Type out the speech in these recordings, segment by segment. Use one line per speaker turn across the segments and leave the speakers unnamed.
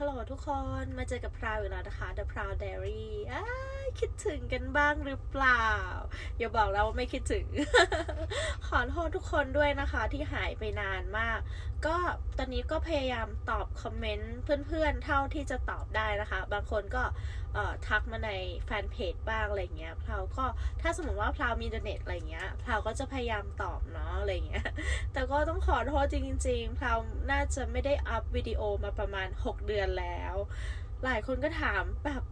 ฮัลโหลทุกคนมาเจอกับพราวอีกแล้วนะคะ The Proud Diary คิดถึงกันบ้างหรือเปล่า อย่าบอกแล้วว่าไม่คิดถึง ขอโทษทุกคนด้วยนะคะที่หายไปนานมาก ก็ตอนนี้ก็พยายามตอบคอมเมนต์เพื่อนๆ เท่าที่จะตอบได้นะคะ บางคนก็ทักมาในแฟนเพจบ้างอะไรเงี้ยพราวก็ถ้าสมมติว่าพราวมีเทอร์เน็ตอะไรเงี้ยพราวก็จะพยายามตอบเนาะอะไรเงี้ย แต่ก็ต้องขอโทษจริงๆพราวน่าจะไม่ได้อัพวิดีโอมาประมาณ 6 เดือนแล้ว หลายคนก็ถามแบบ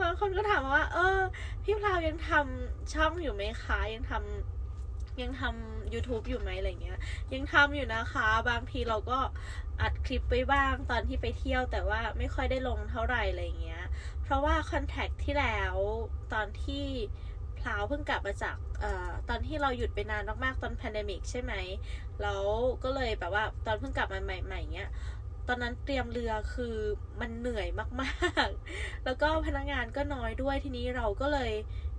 บางคนก็ถามว่า เออ พี่พราวยังทำช่องอยู่ไหมคะ ยังทำยังทำ YouTube อยู่ไหมอะไรเงี้ย ยังทำอยู่นะคะ บางทีเราก็อัดคลิปไปบ้างตอนที่ไปเที่ยวแต่ว่าไม่ค่อยได้ลงเท่าไหร่อะไรเงี้ย เพราะว่าคอนแทคที่แล้วตอนที่ พลาวเพิ่งกลับมาจากอตอนที่เราหยุดไปนานมากๆตอนแพนเดมิกใช่ไหมแล้วก็เลยแบบว่าตอนเพิ่งกลับมาใหม่ๆเงี้ยตอนนั้นเตรียมเรือคือมันเหนื่อยมากๆ แล้วก็พนักงานก็น้อยด้วยทีนี้เราก็เลย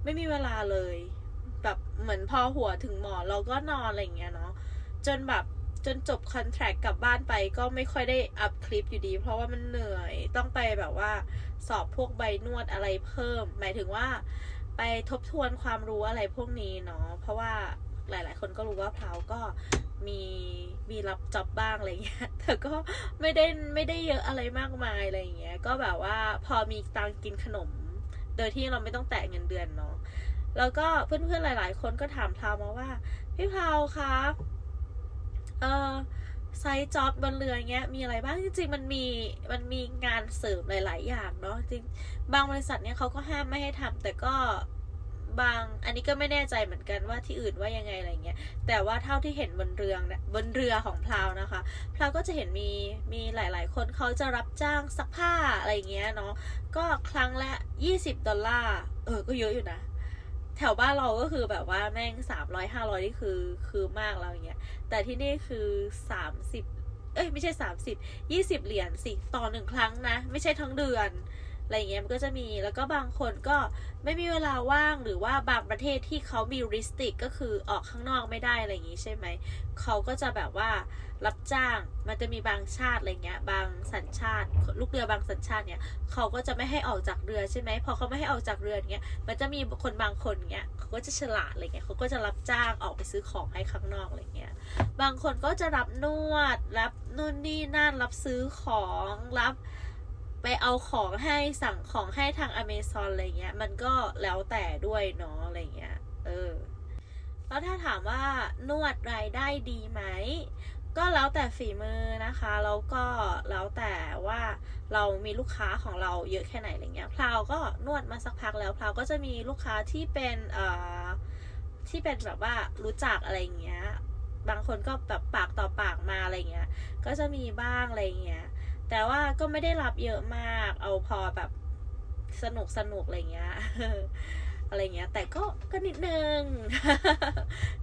ไม่มีเวลาเลยแบบเหมือนพอหัวถึงหมอเราก็นอนอะไรอย่างเงี้ยเนาะจนแบบจนจบคอนแทคกลับบ้านไปก็ไม่ค่อยได้อัพคลิปอยู่ดี เพราะว่ามันเหนื่อยต้องไปแบบว่าสอบพวกใบนวดอะไรเพิ่ม หมายถึงว่า ไปทบทวนความรู้อะไรพวกนี้เนาะเพราะว่าหลาย ๆ คนก็รู้ว่าพราวก็มีมีรับจ็อบบ้างอะไรเงี้ยแต่ก็ไม่ได้ไม่ได้เยอะอะไรมากมายอะไรเงี้ย ก็แบบว่าพอมีตังค์กินขนม โดยที่เราไม่ต้องแตะเงินเดือนเนาะแล้วก็เพื่อนๆหลาย ๆ คนก็ถามพราวมาว่า พี่พราวคะเออ ไซต์จ็อบบนเรือเงี้ยมีอะไรบ้างจริงๆมันมีมันมีงานเสริมหลาย ๆ อย่างเนาะจริงบางบริษัทเนี่ยเขาก็ห้ามไม่ให้ทำแต่ก็บางอันนี้ก็ไม่แน่ใจเหมือนกันว่าที่อื่นว่ายังไงอะไรเงี้ยแต่ว่าเท่าที่เห็นบนเรือเนี่ยบนเรือของพลาวนะคะพลาวก็จะเห็นมีมีหลาย ๆ คนเขาจะรับจ้างซักผ้าอะไรเงี้ยเนาะก็ครั้งละ 20 ดอลลาร์เออก็เยอะอยู่นะ แถวบ้านเราก็คือแบบว่าแม่งสามร้อยห้าร้อยนี่คือคือมากแล้วอย่างเงี้ย แต่ที่นี่คือสามสิบเอ้ยไม่ใช่สามสิบยี่สิบเหรียญสิต่อหนึ่งครั้งนะ ไม่ใช่ทั้งเดือน อะไรเงี้ยมันก็จะมีแล้วก็บางคนก็ไม่มีเวลาว่างหรือว่าบางประเทศที่เขามีริสติกก็คือออกข้างนอกไม่ได้อะไรอย่างงี้ใช่ไหมเขาก็จะแบบว่ารับจ้างมันจะมีบางชาติอะไรเงี้ยบางสัญชาติ ลูกเรือบางสัญชาติเนี่ยเขาก็จะไม่ให้ออกจากเรือใช่ไหมพอเขาไม่ให้ออกจากเรือเงี้ยมันจะมีคนบางคนเงี้ยเขาก็จะฉลาดอะไรเงี้ยเขาก็จะรับจ้างออกไปซื้อของให้ข้างนอกอะไรเงี้ยบางคนก็จะรับนวดรับนู่นนี่นั่นรับซื้อของรับ ไปเอาของให้สั่งของให้ทางอเมซอนอะไรเงี้ย มันก็แล้วแต่ด้วยเนาะอะไรเงี้ย เออ แล้วถ้าถามว่านวดรายได้ดีไหม ก็แล้วแต่ฝีมือนะคะ แล้วก็แล้วแต่ว่าเรามีลูกค้าของเราเยอะแค่ไหนอะไรเงี้ยพราวก็นวดมาสักพักแล้วพราวก็จะมีลูกค้าที่เป็นเอ่อที่เป็นแบบว่ารู้จักอะไรเงี้ย บางคนก็แบบปากต่อปากมาอะไรเงี้ย ก็จะมีบ้างอะไรเงี้ย แต่ว่าก็ไม่ได้รับเยอะมาก เอาพอแบบสนุกสนุกอะไรเงี้ย อะไรเงี้ย แต่ก็ก็นิดนึง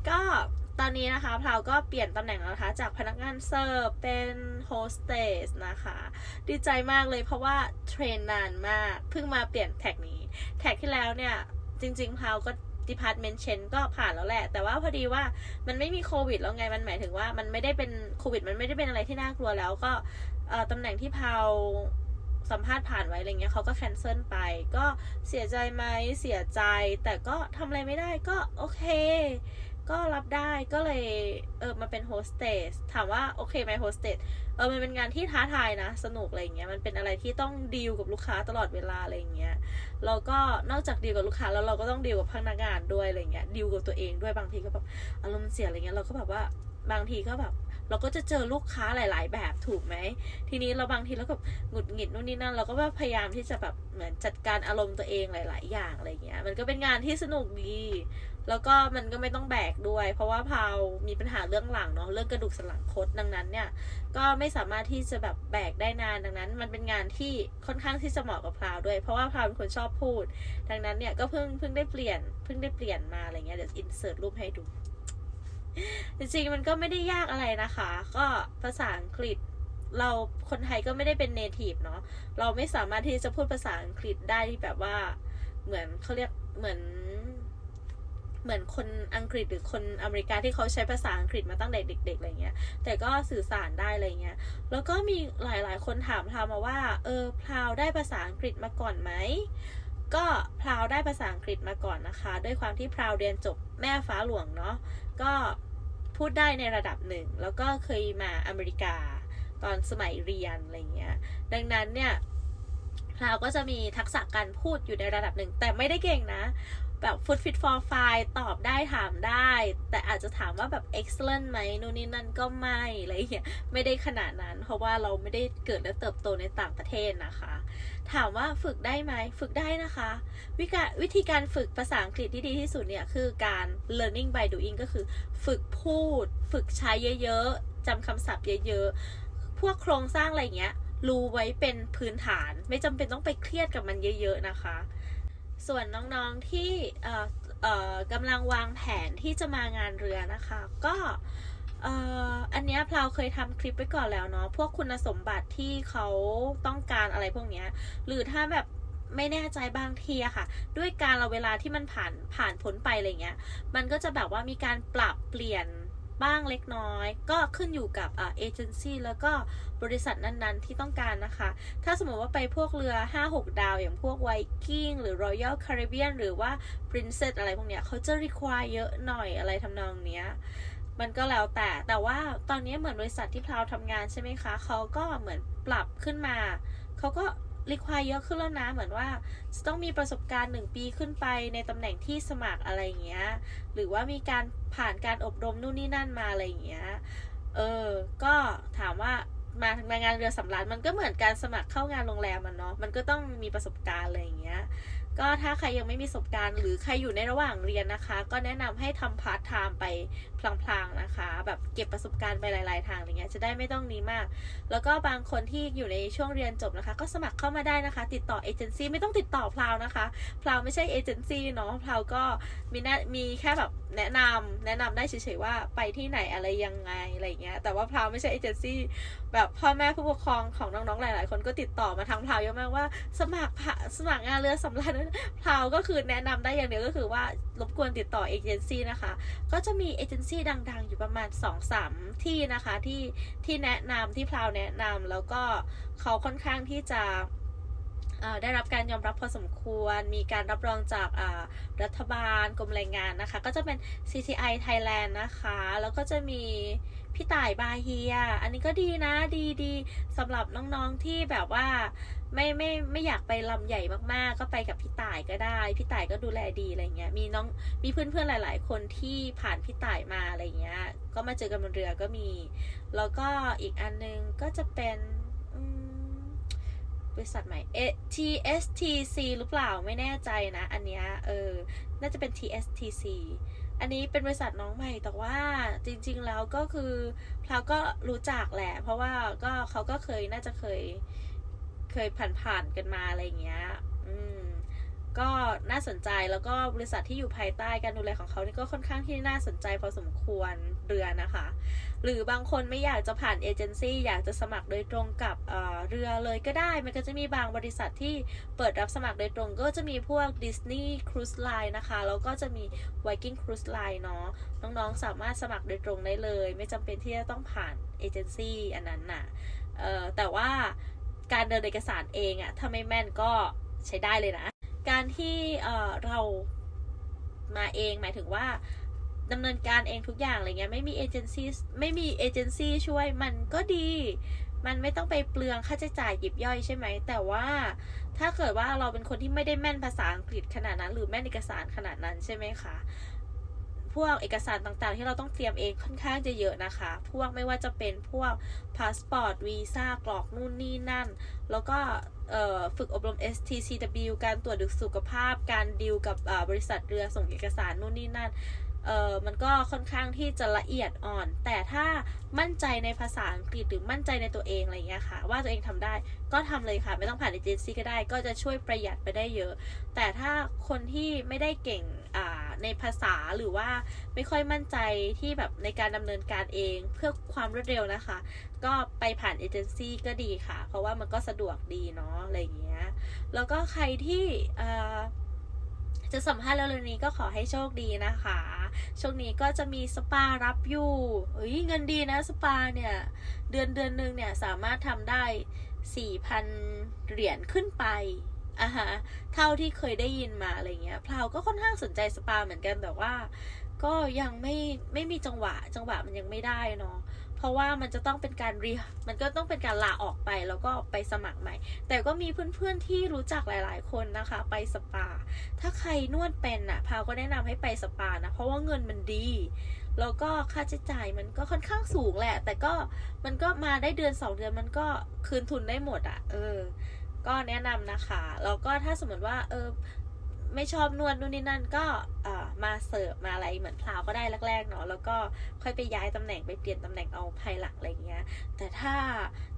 ก็ตอนนี้นะคะพราวก็เปลี่ยนตำแหน่งแล้วนะคะ จากพนักงานเสิร์ฟเป็นโฮสเตสนะคะ ดีใจมากเลยเพราะว่าเทรนนานมาก เพิ่งมาเปลี่ยนแท็กนี้ แท็กที่แล้วเนี่ย จริงๆพราวก็ Department Change ก็ผ่านแล้วแหละ แต่ว่าพอดีว่ามันไม่มีโควิดแล้วไง มันหมายถึงว่ามันไม่ได้เป็นโควิด มันไม่ได้เป็นอะไรที่น่ากลัวแล้วก็ ตำแหน่งที่พาวสัมภาษณ์ผ่านไว้อะไรเงี้ยเขาก็แคนเซิลไป ก็เสียใจไหมเสียใจ แต่ก็ทำอะไรไม่ได้ก็โอเค ก็รับได้ก็เลยเออมาเป็นโฮสเตสถามว่าโอเคไหมโฮสเตสเออมันเป็นงานที่ท้าทายนะ สนุกอะไรเงี้ยมันเป็นอะไรที่ต้องดีลกับลูกค้าตลอดเวลาอะไรเงี้ยแล้วก็นอกจากดีลกับลูกค้าแล้วเราก็ต้องดีลกับพนักงานด้วยอะไรเงี้ยดีลกับตัวเองด้วยบางทีก็แบบอารมณ์เสียอะไรเงี้ยเราก็แบบว่าบางทีก็แบบ เราก็จะเจอลูกค้าหลาย ๆ แบบถูกไหม ทีนี้เราบางทีเราก็หงุดหงิดนู่นนี่นั่น เราก็แบบพยายามที่จะแบบเหมือนจัดการอารมณ์ตัวเองหลาย ๆ อย่างอะไรเงี้ย มันก็เป็นงานที่สนุกดี แล้วก็มันก็ไม่ต้องแบกด้วย เพราะว่าพาวมีปัญหาเรื่องหลังเนาะ เรื่องกระดูกสันหลังคดดังนั้นเนี่ย ก็ไม่สามารถที่จะแบบแบกได้นานดังนั้น มันเป็นงานที่ค่อนข้างที่จะเหมาะกับพาวด้วย เพราะว่าพาวเป็นคนชอบพูด ดังนั้นเนี่ยก็เพิ่งเพิ่งได้เปลี่ยน เพิ่งได้เปลี่ยนมาอะไรเงี้ย เดี๋ยวอินเสิร์ตรูปให้ดู จริงๆมันก็ไม่ได้ยากอะไรนะคะ ก็ภาษาอังกฤษเราคนไทยก็ไม่ได้เป็นเนทีฟเนาะเราไม่สามารถที่จะพูดภาษาอังกฤษได้ที่แบบว่า เหมือนเขาเรียกเหมือน เหมือนคนอังกฤษหรือคนอเมริกาที่เขาใช้ภาษาอังกฤษมาตั้งแต่เด็กๆอะไรเงี้ย แต่ก็สื่อสารได้อะไรเงี้ย แล้วก็มีหลายๆ คนถามพราวมาว่า เออพราวได้ภาษาอังกฤษมาก่อนไหมก็พราวได้ภาษาอังกฤษมาก่อนนะคะ ด้วยความที่พราวเรียนจบแม่ฟ้าหลวงเนาะก็ พูดได้ในระดับหนึ่ง แล้วก็เคยมาอเมริกาตอนสมัยเรียนอะไรเงี้ย ดังนั้นเนี่ยเราก็จะมีทักษะการพูดอยู่ในระดับหนึ่ง แต่ไม่ได้เก่งนะ แบบ food fit for fire ตอบได้ถามได้ แต่อาจจะถามว่าแบบ excellent ไหมนู่นนี่นั่นก็ไม่อะไรเงี้ยไม่ได้ขนาดนั้น เพราะว่าเราไม่ได้เกิดและเติบโตในต่างประเทศนะคะ ถามว่าฝึกได้ไหมฝึกได้นะคะ วิกาวิธีการฝึกภาษาอังกฤษที่ดีที่สุดเนี่ยคือการ learning by doing ก็คือ ฝึกพูด ฝึกใช้เยอะๆจำคำศัพท์เยอะๆ พวกโครงสร้างอะไรเงี้ยรู้ไว้เป็นพื้นฐาน ไม่จำเป็นต้องไปเครียดกับมันเยอะ ๆ นะคะ ส่วนน้องๆที่เอ่อเอ่อกำลังวางแผนที่จะมางานเรือนะคะ ก็อันเนี้ยพลาวเคยทำคลิปไว้ก่อนแล้วเนาะพวกคุณสมบัติที่เขาต้องการอะไรพวกเนี้ยหรือถ้าแบบไม่แน่ใจบางทีอะค่ะ ด้วยการเราเวลาที่มันผ่านผ่านพ้นไปอะไรเงี้ย มันก็จะแบบว่ามีการปรับเปลี่ยน บ้างเล็กน้อย ก็ขึ้นอยู่กับเอเจนซี่แล้วก็บริษัทนั้นๆ ที่ต้องการนะคะ ถ้าสมมติว่าไปพวกเรือ 5-6 ดาว อย่างพวกไวกิ้งหรือ Royal Caribbean หรือว่า Princess อะไรพวกเนี้ยเขาจะ require เยอะหน่อยอะไรทำนองเนี้ยมันก็แล้วแต่แต่ว่าตอนนี้เหมือนบริษัทที่พราวทำงานใช่ไหมคะเขาก็เหมือนปรับขึ้นมาเขาก็ รีควายเยอะขึ้นแล้วนะเหมือนว่าจะต้องมีประสบการณ์หนึ่งปีขึ้นไปในตำแหน่งที่สมัครอะไรเงี้ย หรือว่ามีการผ่านการอบรมนู่นนี่นั่นมาอะไรเงี้ย เออ ก็ถามว่ามาทำงานเรือสำราญมันก็เหมือนการสมัครเข้างานโรงแรมมันเนาะ มันก็ต้องมีประสบการณ์อะไรอย่างเงี้ย ก็ถ้าใครยังไม่มีประสบการณ์หรือใครอยู่ในระหว่างเรียนนะคะ ก็แนะนำให้ทำพาร์ทไทม์ไปพลางๆนะคะ แบบเก็บประสบการณ์ไปหลาย ๆ ทางอะไรเงี้ยจะได้ไม่ต้องนี้มาก แล้วก็บางคนที่อยู่ในช่วงเรียนจบนะคะ ก็สมัครเข้ามาได้นะคะ ติดต่อเอเจนซี่ไม่ต้องติดต่อพลาวนะคะพลาวไม่ใช่เอเจนซี่เนาะพลาวก็มีหน้ามีแค่แบบแนะนำแนะนำได้เฉยๆว่าไปที่ไหนอะไรยังไงอะไรเงี้ยแต่ว่าพลาวไม่ใช่เอเจนซี่แบบพ่อแม่ผู้ปกครองของน้องๆหลาย ๆ คนก็ติดต่อมาทางพลาวเยอะมากว่า สมัครผ่าสมัครงานเรือสำราญพลาวก็คือแนะนำได้อย่างเดียวก็คือว่ารบกวนติดต่อเอเจนซี่นะคะ ก็จะมีเอเจนซี่ดังๆ อยู่ประมาณ2-3ที่นะคะที่ที่แนะนำที่พลาวแนะนำแล้วก็เขาค่อนข้างที่จะ ได้รับการยอมรับพอสมควร มีการรับรองจากรัฐบาลกรมแรงงานนะคะ ก็จะเป็น CTI Thailand นะคะ แล้วก็จะมีพี่ต่ายบาเฮีย อันนี้ก็ดีนะ ดีดีสำหรับน้องๆที่แบบว่าไม่ไม่ไม่อยากไปลำใหญ่มากๆ ก็ไปกับพี่ต่ายก็ได้ พี่ต่ายก็ดูแลดีอะไรเงี้ย มีน้องมีเพื่อนๆหลาย ๆ คนที่ผ่านพี่ต่ายมาอะไรเงี้ย ก็มาเจอกันบนเรือก็มี แล้วก็อีกอันนึงก็จะเป็น บริษัทใหม่ TSTC หรือเปล่าไม่แน่ใจนะ อันเนี้ยเออ น่าจะเป็น TSTC อันนี้เป็นบริษัทน้องใหม่แต่ว่าจริง ๆ แล้วก็คือเราก็รู้จักแหละ เพราะว่าก็เขาก็เคยน่าจะเคยเคยผ่านๆกันมาอะไรอย่างเงี้ย อืม ก็น่าสนใจแล้วก็บริษัทที่อยู่ภายใต้การดูแลของเขานี่ก็ค่อนข้างที่น่าสนใจพอสมควรเรือนะคะ หรือบางคนไม่อยากจะผ่านเอเจนซี่อยากจะสมัครโดยตรงกับเเรือเลยก็ได้ มันก็จะมีบางบริษัทที่เปิดรับสมัครโดยตรง ก็จะมีพวก Disney Cruise Line นะคะ แล้วก็จะมี Viking Cruise Line เนาะน้องๆสามารถสมัครโดยตรงได้เลย ไม่จำเป็นที่จะต้องผ่านเอเจนซี่อันนั้นน่ะเอ่อแต่ว่าการเดินเอกสารเองอะถ้าไม่แม่นก็ใช้ได้เลยนะ การที่เรามาเองหมายถึงว่าดำเนินการเองทุกอย่างอะไรเงี้ยไม่มีเอเจนซี่ไม่มีเอเจนซี่ช่วยมันก็ดี มันไม่ต้องไปเปลืองค่าใช้จ่ายหยิบย่อยใช่ไหม แต่ว่าถ้าเกิดว่าเราเป็นคนที่ไม่ได้แม่นภาษาอังกฤษขนาดนั้น หรือแม่นเอกสารขนาดนั้นใช่ไหมคะพวกเอกสารต่างๆ ที่เราต้องเตรียมเองค่อนข้างจะเยอะนะคะ พวกไม่ว่าจะเป็นพวกพาสปอร์ตวีซ่ากรอกนู่นนี่นั่น แล้วก็ ฝึกอบรม STCW การตรวจดึกสุขภาพ การดีลกับบริษัทเรือส่งเอกสารนู่นนี่นั่นเออมันก็ค่อนข้างที่จะละเอียดอ่อน แต่ถ้ามั่นใจในภาษาอังกฤษหรือมั่นใจในตัวเองอะไรเงี้ยค่ะ ว่าตัวเองทำได้ก็ทำเลยค่ะ ไม่ต้องผ่านเอเจนซี่ก็ได้ ก็จะช่วยประหยัดไปได้เยอะ แต่ถ้าคนที่ไม่ได้เก่งอ่า ในภาษาหรือว่าไม่ค่อยมั่นใจที่แบบในการดำเนินการเองเพื่อความรวดเร็วนะคะ ก็ไปผ่านเอเจนซี่ก็ดีค่ะ เพราะว่ามันก็สะดวกดีเนาะอะไรอย่างเงี้ยแล้วก็ใครที่จะสัมภาษณ์เร็วๆนี้ก็ขอให้โชคดีนะคะช่วงนี้ก็จะมีสปารับอยู่เฮ้ยเงินดีนะสปาเนี่ย เดือนเดือนหนึ่งเนี่ยสามารถทำได้ 4,000 เหรียญขึ้นไป อะฮะเท่าที่เคยได้ยินมาอะไรเงี้ยพลาวก็ค่อนข้างสนใจสปาเหมือนกันแต่ว่า ก็ยังไม่ไม่มีจังหวะ จังหวะมันยังไม่ได้เนาะเพราะว่ามันจะต้องเป็นการรีมันก็ต้องเป็นการลาออกไปแล้วก็ไปสมัครใหม่ แต่ก็มีเพื่อนๆที่รู้จักหลาย ๆ คนนะคะ ไปสปา ถ้าใครนวดเป็นอะพาวก็แนะนำให้ไปสปานะเพราะว่าเงินมันดี แล้วก็ค่าใช้จ่ายมันก็ค่อนข้างสูงแหละ แต่ก็มันก็มาได้เดือนสองเดือนมันก็คืนทุนได้หมดอะ เออ ก็แนะนำนะคะแล้วก็ถ้าสมมติว่าเออไม่ชอบนวดนู่นนี่นั่นก็เอ่อมาเสิร์ฟมาอะไรเหมือนพลาวก็ได้แรกๆเนาะแล้วก็ค่อยไปย้ายตำแหน่งไปเปลี่ยนตำแหน่งเอาภายหลังอะไรเงี้ย แต่ถ้า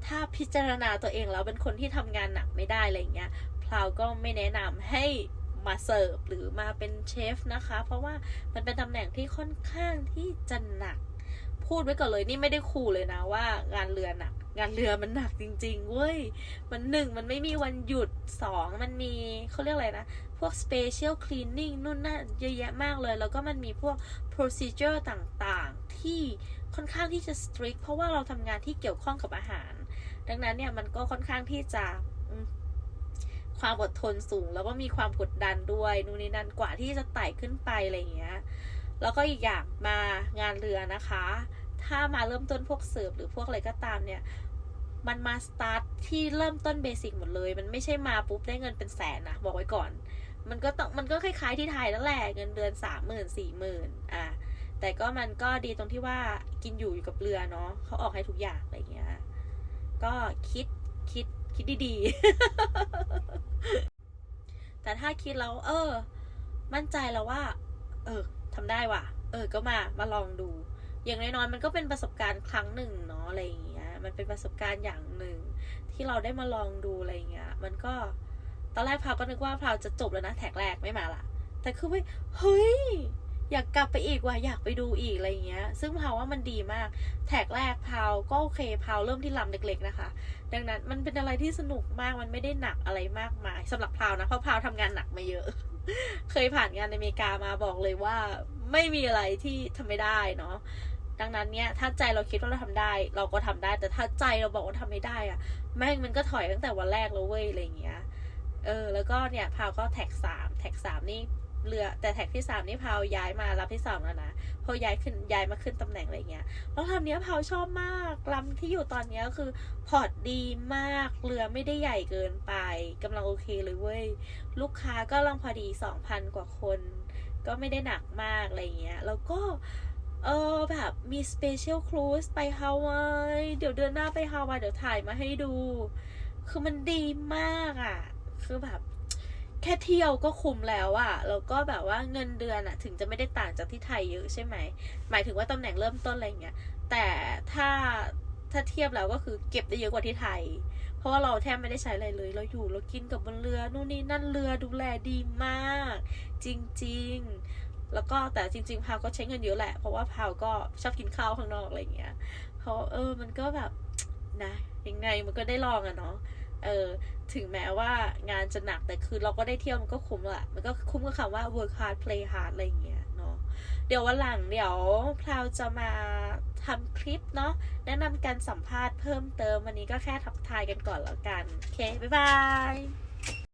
ถ้าพิจารณาตัวเองแล้วเป็นคนที่ทำงานหนักไม่ได้อะไรเงี้ยพลาวก็ไม่แนะนำให้มาเสิร์ฟหรือมาเป็นเชฟนะคะ เพราะว่ามันเป็นตำแหน่งที่ค่อนข้างที่จะหนัก พูดไว้ก่อนเลยนี่ไม่ได้ขู่เลยนะว่างานเรือหนัก งานเรือมันหนักจริง ๆ เว้ย มันหนึ่งมันไม่มีวันหยุดสองมันมีเขาเรียกอะไรนะ พวก special cleaning นู่นนั่นเยอะแยะมากเลย แล้วก็มันมีพวก procedure ต่างๆ ที่ค่อนข้างที่จะ strict เพราะว่าเราทำงานที่เกี่ยวข้องกับอาหาร ดังนั้นเนี่ยมันก็ค่อนข้างที่จะความอดทนสูง แล้วก็มีความกดดันด้วยนู่นนี่นั่นกว่าที่จะไต่ขึ้นไปอะไรอย่างเงี้ย แล้วก็อีกอย่างมางานเรือนะคะ ถ้ามาเริ่มต้นพวกเสิร์ฟหรือพวกอะไรก็ตามเนี่ย มันมาสตาร์ทที่เริ่มต้นเบสิกหมดเลย มันไม่ใช่มาปุ๊บได้เงินเป็นแสนนะบอกไว้ก่อน มันก็ต้องมันก็คล้ายๆที่ไทยนั่นแหละเงินเดือนสามหมื่นสี่หมื่นอะแต่ก็มันก็ดีตรงที่ว่ากินอยู่อยู่กับเรือเนาะเขาออกให้ทุกอย่างอะไรเงี้ยก็คิดคิดคิดดีๆ แต่ถ้าคิดแล้วเออ มั่นใจแล้วว่า เออทำได้ว่ะ เออก็มามาลองดู อย่างน้อยๆมันก็เป็นประสบการณ์ครั้งหนึ่งเนาะอะไรอย่างเงี้ย มันเป็นประสบการณ์อย่างหนึ่ง ที่เราได้มาลองดูอะไรอย่างเงี้ย มันก็ตอนแรกพาวก็นึกว่าพาวจะจบแล้วนะแท็กแรกไม่มาละแต่คือว่าเฮ้ยอยากกลับไปอีกว่ะอยากไปดูอีกอะไรอย่างเงี้ย ซึ่งพาวว่ามันดีมาก แท็กแรกพาวก็โอเคพาวเริ่มที่ลำเล็ก ๆนะคะ ดังนั้นมันเป็นอะไรที่สนุกมากมันไม่ได้หนักอะไรมากมายสำหรับพาวนะเพราะพาวทำงานหนักมาเยอะ เคยผ่านงานในอเมริกามาบอกเลยว่าไม่มีอะไรที่ทำไม่ได้เนาะ ดังนั้นเนี่ยถ้าใจเราคิดว่าเราทำได้ เราก็ทำได้ แต่ถ้าใจเราบอกว่าทำไม่ได้อะแม่งมันก็ถอยตั้งแต่วันแรกแล้วเว้ยอะไรอย่างเงี้ยเออแล้วก็เนี่ยพาวก็แท็กสามแท็กสามนี่เรือแต่แท็กที่สามนี่พาวย้ายมารับที่สองแล้วนะพอย้ายขึ้นย้ายมาขึ้นตำแหน่งอะไรเงี้ยแล้วลำเนี้ยพาวชอบมากลำที่อยู่ตอนเนี้ยก็คือพอร์ตดีมากเรือไม่ได้ใหญ่เกินไปกำลังโอเคเลยเว้ยลูกค้าก็ลังพอดีสองพันกว่าคน ก็ไม่ได้หนักมากอะไรเงี้ยแล้วก็ เออแบบมี special cruise ไปฮาวาย เดี๋ยวเดือนหน้าไปฮาวาย เดี๋ยวถ่ายมาให้ดู คือมันดีมากอะ่ะ คือแบบ แค่เที่ยวก็คุ้มแล้วอะ่ะ แล้วก็แบบว่าเงินเดือนอะ่ะ ถึงจะไม่ได้ต่างจากที่ไทยเยอะใช่ไหม หมายถึงว่าตำแหน่งเริ่มต้นอะไรเงี้ย แต่ถ้าถ้าเทียบแล้วก็คือเก็บได้เยอะกว่าที่ไทย เพราะว่าเราแทบไม่ได้ใช้อะไรเลย เราอยู่เรากินกับบนเรือนู่นนี่นั่นเรือดูแลดีมาก จริง ๆ แล้วก็แต่จริง ๆ พาวก็ใช้เงินเยอะแหละ เพราะว่าพาวก็ชอบกินข้าวข้างนอกอะไรเงี้ยเพราะเออมันก็แบบนะยังไงมันก็ได้ลองอะเนาะเออถึงแม้ว่างานจะหนักแต่คือเราก็ได้เที่ยวมันก็คุ้มแหละมันก็คุ้มกับคำว่า work hard play hard อะไรเงี้ยเนาะเดี๋ยววันหลังเดี๋ยวพราวจะมาทำคลิปเนาะแนะนำการสัมภาษณ์เพิ่มเติมวันนี้ก็แค่ทักทายกันก่อนแล้วกัน โอเค บ๊ายบาย